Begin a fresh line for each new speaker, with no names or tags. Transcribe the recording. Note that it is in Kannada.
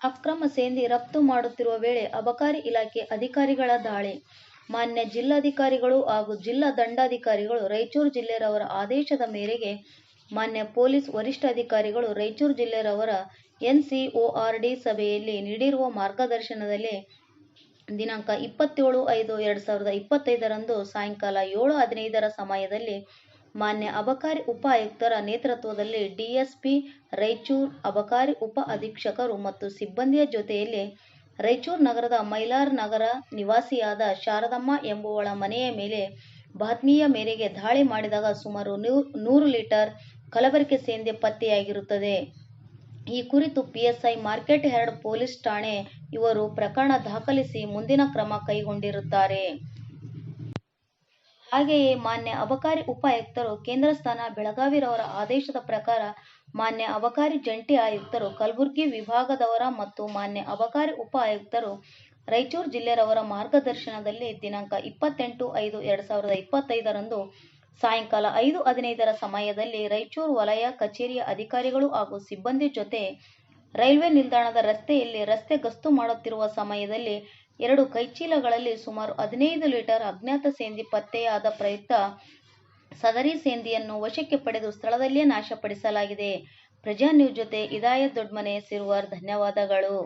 ಅಕ್ರಮ ಸೇಂದಿ ರಫ್ತು ಮಾಡುತ್ತಿರುವ ವೇಳೆ ಅಬಕಾರಿ ಇಲಾಖೆ ಅಧಿಕಾರಿಗಳ ದಾಳಿ. ಮಾನ್ಯ ಜಿಲ್ಲಾಧಿಕಾರಿಗಳು ಹಾಗೂ ಜಿಲ್ಲಾ ದಂಡಾಧಿಕಾರಿಗಳು ರಾಯಚೂರು ಜಿಲ್ಲೆಯವರ ಆದೇಶದ ಮೇರೆಗೆ ಮಾನ್ಯ ಪೊಲೀಸ್ ವರಿಷ್ಠಾಧಿಕಾರಿಗಳು ರಾಯಚೂರು ಜಿಲ್ಲೆಯವರ ಎನ್ಸಿಒಆರ್ಡಿ ಸಭೆಯಲ್ಲಿ ನೀಡಿರುವ ಮಾರ್ಗದರ್ಶನದಲ್ಲಿ ದಿನಾಂಕ ಇಪ್ಪತ್ತೇಳು ಐದು ಎರಡು ಸಾವಿರದ ಇಪ್ಪತ್ತೈದರಂದು ಸಾಯಂಕಾಲ ಏಳು ಹದಿನೈದರ ಸಮಯದಲ್ಲಿ ಮಾನ್ಯ ಅಬಕಾರಿ ಉಪ ಆಯುಕ್ತರ ನೇತೃತ್ವದಲ್ಲಿ ಡಿಎಸ್ಪಿ ರಾಯಚೂರು ಅಬಕಾರಿ ಉಪ ಅಧೀಕ್ಷಕರು ಮತ್ತು ಸಿಬ್ಬಂದಿಯ ಜೊತೆಯಲ್ಲಿ ರಾಯಚೂರು ನಗರದ ಮೈಲಾರ್ ನಗರ ನಿವಾಸಿಯಾದ ಶಾರದಮ್ಮ ಎಂಬುವಳ ಮನೆಯ ಮೇಲೆ ಬಾತ್ಮಿಯ ಮೇರೆಗೆ ದಾಳಿ ಮಾಡಿದಾಗ ಸುಮಾರು ನೂರು ಲೀಟರ್ ಕಲಬೆರಕೆ ಸೇಂದೆ ಪತ್ತೆಯಾಗಿರುತ್ತದೆ. ಈ ಕುರಿತು ಪಿಎಸ್ಐ ಮಾರ್ಕೆಟ್ ಯಾರ್ಡ್ ಪೊಲೀಸ್ ಠಾಣೆ ಇವರು ಪ್ರಕರಣ ದಾಖಲಿಸಿ ಮುಂದಿನ ಕ್ರಮ ಕೈಗೊಂಡಿರುತ್ತಾರೆ. ಹಾಗೆಯೇ ಮಾನ್ಯ ಅಬಕಾರಿ ಉಪ ಆಯುಕ್ತರು ಕೇಂದ್ರಸ್ಥಾನ ಬೆಳಗಾವಿರವರ ಆದೇಶದ ಪ್ರಕಾರ ಮಾನ್ಯ ಅಬಕಾರಿ ಜಂಟಿ ಆಯುಕ್ತರು ಕಲಬುರಗಿ ವಿಭಾಗದವರ ಮತ್ತು ಮಾನ್ಯ ಅಬಕಾರಿ ಉಪ ಆಯುಕ್ತರು ರಾಯಚೂರು ಜಿಲ್ಲೆಯವರ ಮಾರ್ಗದರ್ಶನದಲ್ಲಿ ದಿನಾಂಕ ಇಪ್ಪತ್ತೆಂಟು ಐದು ಎರಡ್ ಸಾವಿರದ ಇಪ್ಪತ್ತೈದರಂದು ಸಾಯಂಕಾಲ ಐದು ಹದಿನೈದರ ಸಮಯದಲ್ಲಿ ರಾಯಚೂರು ವಲಯ ಕಚೇರಿಯ ಅಧಿಕಾರಿಗಳು ಹಾಗೂ ಸಿಬ್ಬಂದಿ ಜೊತೆ ರೈಲ್ವೆ ನಿಲ್ದಾಣದ ರಸ್ತೆಯಲ್ಲಿ ರಸ್ತೆ ಗಸ್ತು ಮಾಡುತ್ತಿರುವ ಸಮಯದಲ್ಲಿ ಎರಡು ಕೈಚೀಲಗಳಲ್ಲಿ ಸುಮಾರು ಹದಿನೈದು ಲೀಟರ್ ಅಜ್ಞಾತ ಸೇಂದಿ ಪತ್ತೆಯಾದ ಪ್ರಯುಕ್ತ ಸದರಿ ಸೇಂದಿಯನ್ನು ವಶಕ್ಕೆ ಪಡೆದು ಸ್ಥಳದಲ್ಲಿಯೇ ನಾಶಪಡಿಸಲಾಗಿದೆ. ಪ್ರಜಾನ್ಯೂ ಜೊತೆ ಇದಾಯತ್ ದೊಡ್ಮನೆ, ಸಿರ್ವಾರ್, ಧನ್ಯವಾದಗಳು.